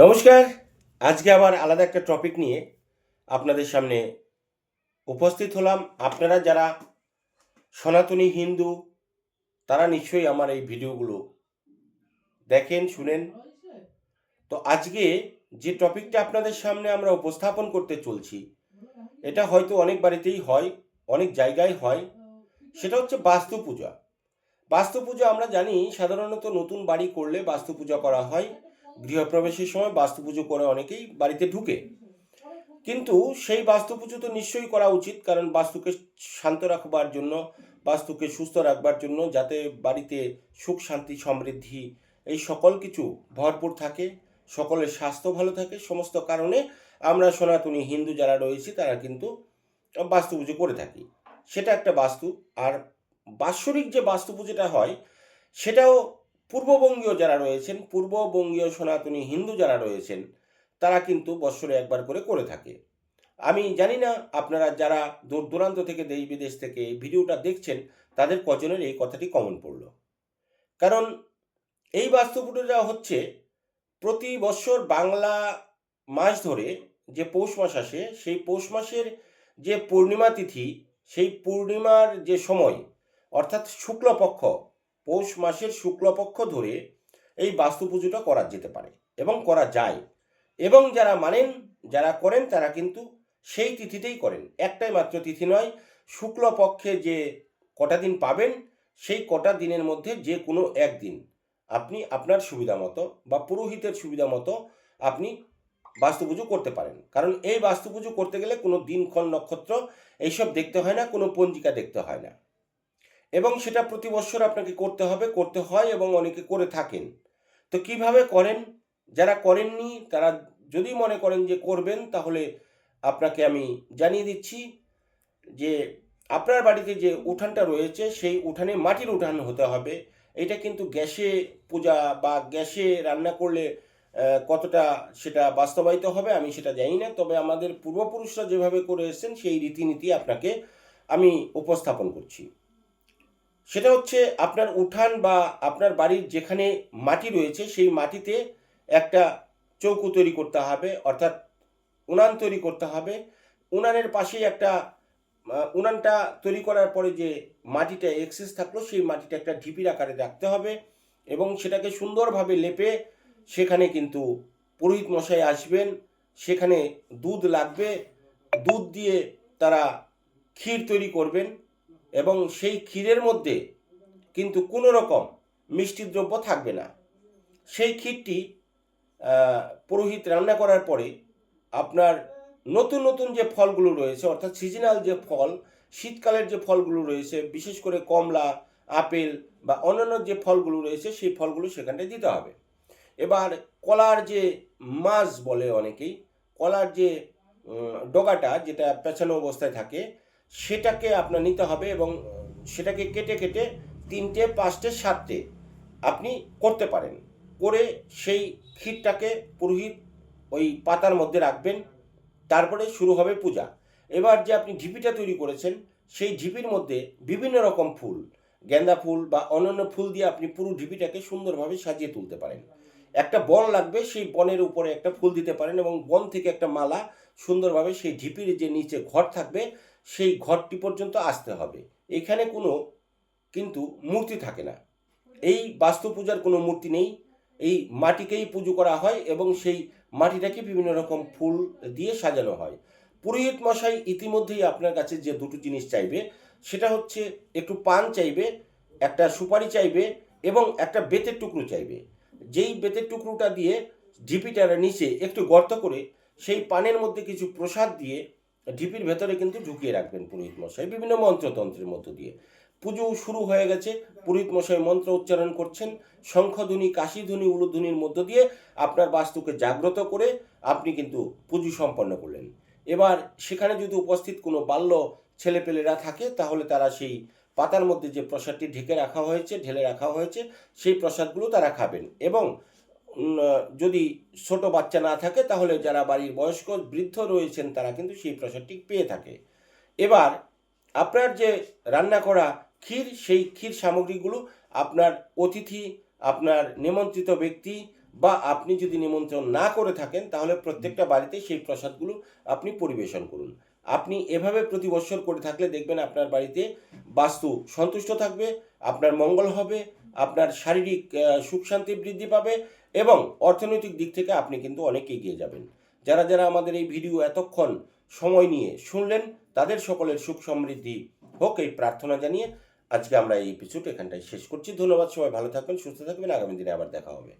নমস্কার। আজকে আবার আলাদা একটা টপিক নিয়ে আপনাদের সামনে উপস্থিত হলাম। আপনারা যারা সনাতনী, হিন্দু, তারা নিশ্চয়ই আমার এই ভিডিওগুলো দেখেন, শুনেন। তো আজকে যে টপিকটা আপনাদের সামনে আমরা উপস্থাপন করতে চলছি, এটা হয়তো অনেক বাড়িতেই হয়, অনেক জায়গায় হয়। সেটা হচ্ছে বাস্তু পূজা। বাস্তু পূজা আমরা জানি সাধারণত নতুন বাড়ি করলে বাস্তু পূজা করা হয়। গৃহপ্রবেশের সময় বাস্তু পুজো করে অনেকেই বাড়িতে ঢুকে। কিন্তু সেই বাস্তু পুজো তো নিশ্চয়ই করা উচিত, কারণ বাস্তুকে শান্ত রাখবার জন্য, বাস্তুকে সুস্থ রাখবার জন্য, যাতে বাড়িতে সুখ, শান্তি, সমৃদ্ধি এই সকল কিছু ভরপুর থাকে, সকলের স্বাস্থ্য ভালো থাকে। সমস্ত কারণে আমরা সনাতনী হিন্দু যারা রয়েছি, তারা কিন্তু বাস্তু পুজো করে থাকি। সেটা একটা বাস্তু। আর বাৎসরিক যে বাস্তু পুজোটা হয়, সেটাও পূর্ববঙ্গীয় যারা রয়েছেন, পূর্ববঙ্গীয় সনাতনী হিন্দু যারা রয়েছেন, তারা কিন্তু বৎসরে একবার করে করে থাকে। আমি জানি না আপনারা যারা দূর দূরান্ত থেকে দেশ বিদেশ থেকে এই ভিডিওটা দেখছেন, তাদের কজনের এই কথাটি কমন পড়ল। কারণ এই বাস্তুপুটোটা হচ্ছে প্রতি বছর বাংলা মাস ধরে যে পৌষ মাস আসে, সেই পৌষ মাসের যে পূর্ণিমা তিথি, সেই পূর্ণিমার যে সময়, অর্থাৎ শুক্লপক্ষ পৌষ মাসের শুক্লপক্ষ ধরে এই বাস্তু পুজোটা করা যেতে পারে এবং করা যায়। এবং যারা মানেন, যারা করেন, তারা কিন্তু সেই তিথিতেই করেন। একটাই মাত্র তিথি নয়, শুক্লপক্ষে যে কটা দিন পাবেন, সেই কটা দিনের মধ্যে যে কোনো একদিন আপনি আপনার সুবিধা মতো বা পুরোহিতের সুবিধা মতো আপনি বাস্তু পুজো করতে পারেন। কারণ এই বাস্তু পুজো করতে গেলে কোনো দিনক্ষণ নক্ষত্র এইসব দেখতে হয় না, কোনো পঞ্জিকা দেখতে হয় না। এবং সেটা প্রতি বছর আপনাকে করতে হবে, করতে হয় এবং অনেকে করে থাকেন। তো কীভাবে করেন? যারা করেননি, তারা যদি মনে করেন যে করবেন, তাহলে আপনাকে আমি জানিয়ে দিচ্ছি যে আপনার বাড়িতে যে উঠানটা রয়েছে, সেই উঠানে মাটির উঠান হতে হবে। এটা কিন্তু গ্যাসে পূজা বা গ্যাসে রান্না করলে কতটা সেটা বাস্তবায়িত হবে আমি সেটা জানি না। তবে আমাদের পূর্বপুরুষরা যেভাবে করে এসেছেন, সেই রীতিনীতি আপনাকে আমি উপস্থাপন করছি। সেটা হচ্ছে আপনার উঠান বা আপনার বাড়ির যেখানে মাটি রয়েছে, সেই মাটিতে একটা চৌকো তৈরি করতে হবে, অর্থাৎ উনান তৈরি করতে হবে। উনানের পাশেই একটা উনানটা তৈরি করার পরে যে মাটিটা এক্সেস থাকল, সেই মাটিটা একটা ঢিপির আকারে রাখতে হবে এবং সেটাকে সুন্দরভাবে লেপে সেখানে কিন্তু পুরোহিত মশাই আসবেন। সেখানে দুধ লাগবে, দুধ দিয়ে তারা ক্ষীর তৈরি করবেন। এবং সেই ক্ষীরের মধ্যে কিন্তু কোনো রকম মিষ্টি দ্রব্য থাকবে না। সেই ক্ষীরটি পুরোহিত রান্না করার পরে আপনার নতুন নতুন যে ফলগুলো রয়েছে, অর্থাৎ সিজনাল যে ফল, শীতকালের যে ফলগুলো রয়েছে, বিশেষ করে কমলা, আপেল বা অন্যান্য যে ফলগুলো রয়েছে, সেই ফলগুলো সেখানটায় দিতে হবে। এবার কলার যে মাছ বলে অনেকেই, কলার যে ডগাটা যেটা পেছানো অবস্থায় থাকে সেটাকে আপনার নিতে হবে এবং সেটাকে কেটে কেটে তিনটে, পাঁচটে, সাতটে আপনি করতে পারেন। করে সেই ক্ষীরটাকে পুরোহিত ওই পাতার মধ্যে রাখবেন, তারপরে শুরু হবে পূজা। এবার যে আপনি ঢিপিটা তৈরি করেছেন, সেই ঢিপির মধ্যে বিভিন্ন রকম ফুল, গেন্দা ফুল বা অন্যান্য ফুল দিয়ে আপনি পুরো ঢিপিটাকে সুন্দরভাবে সাজিয়ে তুলতে পারেন। একটা বন লাগবে, সেই বনের উপরে একটা ফুল দিতে পারেন এবং বন থেকে একটা মালা সুন্দরভাবে সেই ঢিপির যে নিচে ঘর থাকবে সেই ঘরটি পর্যন্ত আসতে হবে। এখানে কোনো কিন্তু মূর্তি থাকে না। এই বাস্তু পূজার কোনো মূর্তি নেই। এই মাটিকেই পুজো করা হয় এবং সেই মাটিটাকে বিভিন্ন রকম ফুল দিয়ে সাজানো হয়। পুরোহিত মশাই ইতিমধ্যেই আপনার কাছে যে দুটো জিনিস চাইবে, সেটা হচ্ছে একটু পান চাইবে, একটা সুপারি চাইবে এবং একটা বেতের টুকরো চাইবে। যেই বেতের টুকরোটা দিয়ে ঢিপিটার নিচে একটু গর্ত করে সেই পানের মধ্যে কিছু প্রসাদ দিয়ে ঢিপির ভেতরে কিন্তু ঢুকিয়ে রাখবেন পুরোহিত মশাই, বিভিন্ন মন্ত্রতন্ত্রের মধ্য দিয়ে। পুজো শুরু হয়ে গেছে, পুরোহিত মশাই মন্ত্র উচ্চারণ করছেন, শঙ্খধ্বনি, কাশিধ্বনি, উলুধ্বনির মধ্য দিয়ে আপনার বাস্তুকে জাগ্রত করে আপনি কিন্তু পুজো সম্পন্ন করলেন। এবার সেখানে যদি উপস্থিত কোনো বাল্য ছেলেপেলেরা থাকে, তাহলে তারা সেই পাতার মধ্যে যে প্রসাদটি ঢেকে রাখা হয়েছে, ঢেলে রাখা হয়েছে, সেই প্রসাদগুলো তারা খাবেন এবং যদি ছোট বাচ্চা না থাকে, তাহলে যারা বাড়ির বয়স্ক বৃদ্ধ রয়েছেন, তারা কিন্তু সেই প্রসাদটি পেয়ে থাকে। এবার, আপনার যে রান্না করা ক্ষীর, সেই ক্ষীর সামগ্রীগুলো আপনার অতিথি, আপনার নিমন্ত্রিত ব্যক্তি বা আপনি যদি নিমন্ত্রণ না করে থাকেন, তাহলে প্রত্যেকটা বাড়িতে সেই প্রসাদগুলো আপনি পরিবেশন করুন। আপনি এভাবে প্রতি বছর করে থাকলে দেখবেন আপনার বাড়িতে বাস্তু সন্তুষ্ট থাকবে, আপনার মঙ্গল হবে আপনার শারীরিক সুখ শান্তি বৃদ্ধি পাবে এবং অর্থনৈতিক দিক থেকে আপনি কিন্তু অনেক এগিয়ে যাবেন। যারা যারা আমাদের এই ভিডিও এতক্ষণ সময় নিয়ে শুনলেন, তাদের সকলের সুখ সমৃদ্ধি হোক এই প্রার্থনা জানিয়ে আজকে আমরা এই এপিসোড এখানটায় শেষ করছি। ধন্যবাদ সবাই, ভালো থাকবেন, সুস্থ থাকবেন। আগামী দিনে আবার দেখা হবে।